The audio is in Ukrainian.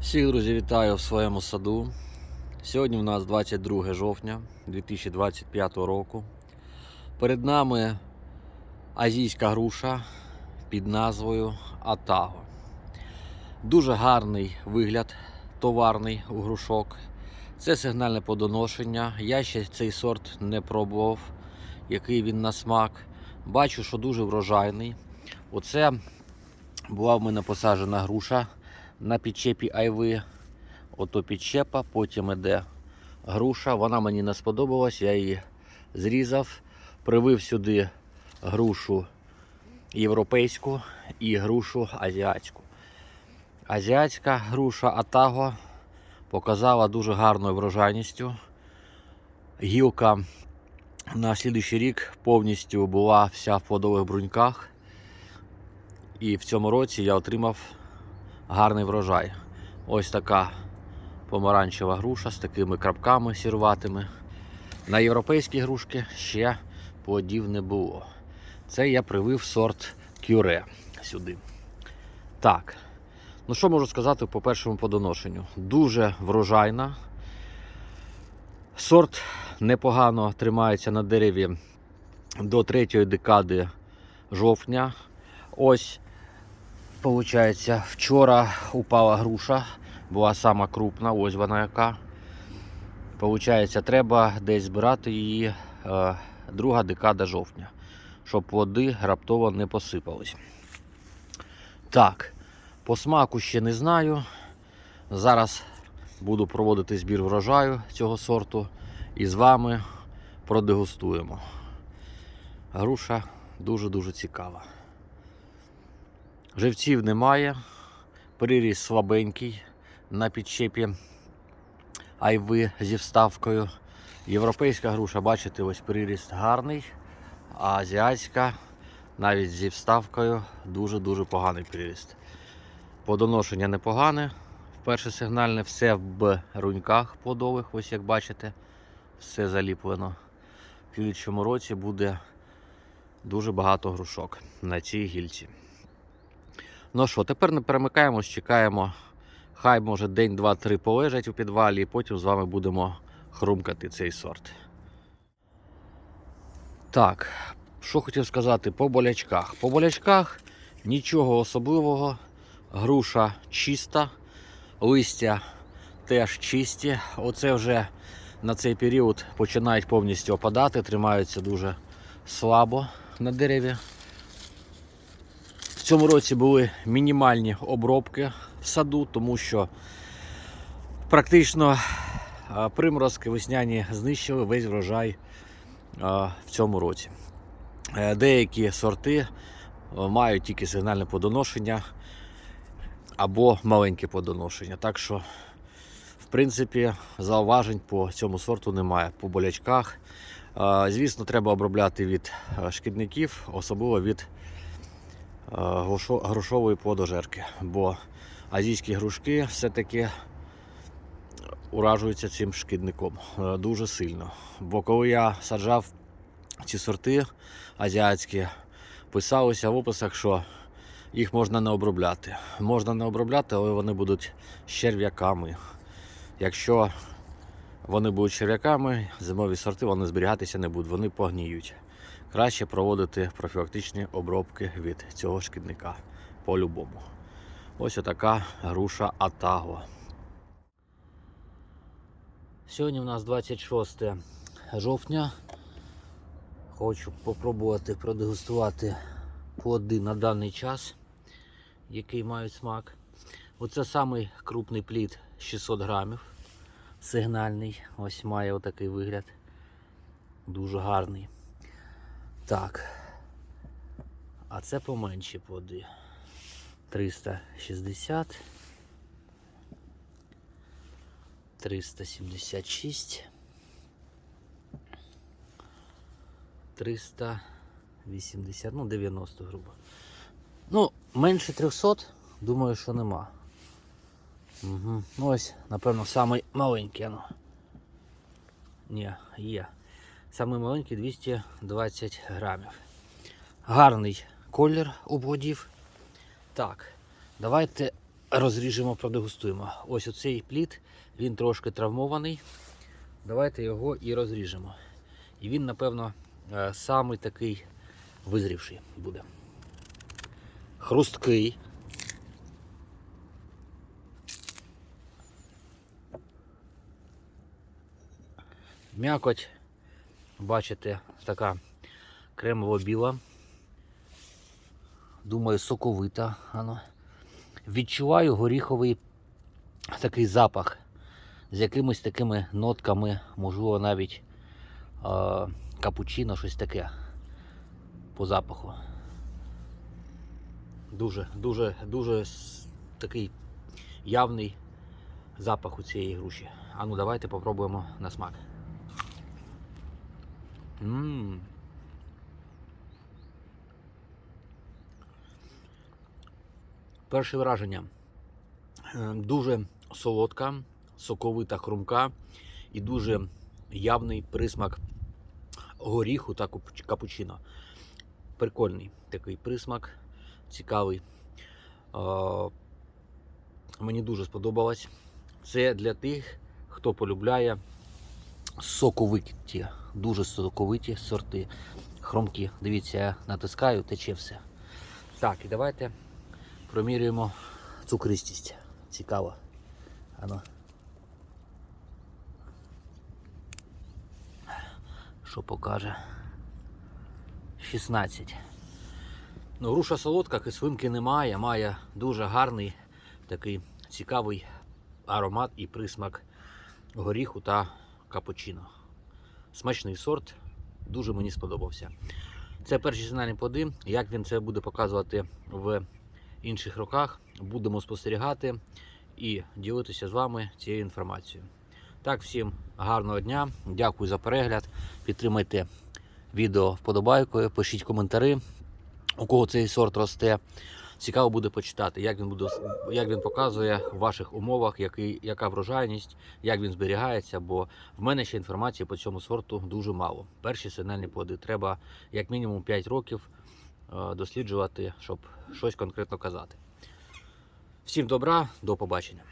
Всіх друзі вітаю в своєму саду. Сьогодні у нас 22 жовтня 2025 року. Перед нами азійська груша під назвою Атаго. Дуже гарний вигляд товарний у грушок. Це сигнальне подоношення. Я ще цей сорт не пробував, який він на смак. Бачу, що дуже врожайний. Оце була в мене посаджена груша на підчепі айви. Ото підчепа, потім іде груша. Вона мені не сподобалась, я її зрізав, привив сюди грушу європейську і грушу азіатську. Азіатська груша Атаго показала дуже гарною врожайністю. Гілка на слідуючий рік повністю була вся в плодових бруньках. І в цьому році я отримав гарний врожай. Ось така помаранчева груша з такими крапками сірватими. На європейські грушки ще плодів не було. Це я привив сорт кюре сюди. Так. Ну що можу сказати по першому подоношенню? Дуже врожайна. Сорт непогано тримається на дереві до третьої декади жовтня. Ось Получається, вчора упала груша, була сама крупна, ось вона яка. Получається, треба десь збирати її е, друга декада жовтня, щоб плоди раптово не посипались. Так, по смаку ще не знаю. Зараз буду проводити збір врожаю цього сорту і з вами продегустуємо. Груша дуже-дуже цікава. Живців немає, приріс слабенький на підчепі айви зі вставкою. Європейська груша, бачите, ось приріст гарний, а азіатська навіть зі вставкою дуже-дуже поганий приріст. Подоношення непогане. Вперше сигнальне, все в руньках плодових, ось як бачите, все заліплено. В слідчому році буде дуже багато грушок на цій гільці. Ну що, тепер не перемикаємось, чекаємо. Хай може день, два, три полежать у підвалі, і потім з вами будемо хрумкати цей сорт. Так, що хотів сказати по болячках. По болячках нічого особливого. Груша чиста, листя теж чисті. Оце вже на цей період починають повністю опадати, тримаються дуже слабо на дереві. Цьому році були мінімальні обробки в саду, тому що практично приморозки весняні знищили весь врожай в цьому році. Е, Деякі сорти мають тільки сигнальне подоношення або маленьке подоношення. Так що, в принципі, зауважень по цьому сорту немає. По болячках. Звісно, треба обробляти від шкідників, особливо від е, грошової плодожерки, бо азійські грушки все-таки уражуються цим шкідником е, дуже сильно. Бо коли я саджав ці сорти азіатські, писалося в описах, що їх можна не обробляти. Можна не обробляти, але вони будуть черв'яками. Якщо вони будуть черв'яками, зимові сорти вони зберігатися не будуть, вони погніють краще проводити профілактичні обробки від цього шкідника по-любому. Ось така груша Атаго. Сьогодні у нас 26 жовтня. Хочу попробувати продегустувати плоди на даний час, який мають смак. Оце самий крупний плід 600 грамів. Сигнальний. Ось має отакий вигляд. Дуже гарний. Так. А це поменші плоди. 360. 376. 380, ну 90 грубо. Ну, менше 300, думаю, що нема. Угу. Ну ось, напевно, самий маленький. Ну. Ні, є. Самий маленький 220 грамів. Гарний колір у плодів. Так, давайте розріжемо, продегустуємо. Ось оцей плід, він трошки травмований. Давайте його і розріжемо. І він, напевно, е, самий такий визрівший буде. Хрусткий. М'якоть, бачите, така кремово-біла. Думаю, соковита. Ано. Відчуваю горіховий такий запах з якимись такими нотками, можливо, навіть е, капучино, щось таке по запаху. Дуже, дуже, дуже такий явний запах у цієї груші. А ну давайте попробуємо на смак. Перше враження. Е, Дуже солодка, соковита хрумка і дуже явний присмак горіху та капучино. Прикольний такий присмак, цікавий. Е, Мені дуже сподобалось. Це для тих, хто полюбляє соковиті, дуже соковиті сорти. Хромкі. Дивіться, я натискаю, тече все. Так, і давайте промірюємо цукристість. Цікаво. Ано. Що покаже? 16. Ну, груша солодка, кислинки немає, має дуже гарний такий цікавий аромат і присмак горіху та капучино. Смачний сорт, дуже мені сподобався. Це перші сигнальні плоди. Як він це буде показувати в інших роках, будемо спостерігати і ділитися з вами цією інформацією. Так, всім гарного дня, дякую за перегляд. Підтримайте відео вподобайкою, пишіть коментарі, у кого цей сорт росте. Цікаво буде почитати, як він буде як він показує в ваших умовах, який, яка врожайність, як він зберігається. Бо в мене ще інформації по цьому сорту дуже мало. Перші сигнальні плоди треба як мінімум 5 років е, досліджувати, щоб щось конкретно казати. Всім добра, до побачення.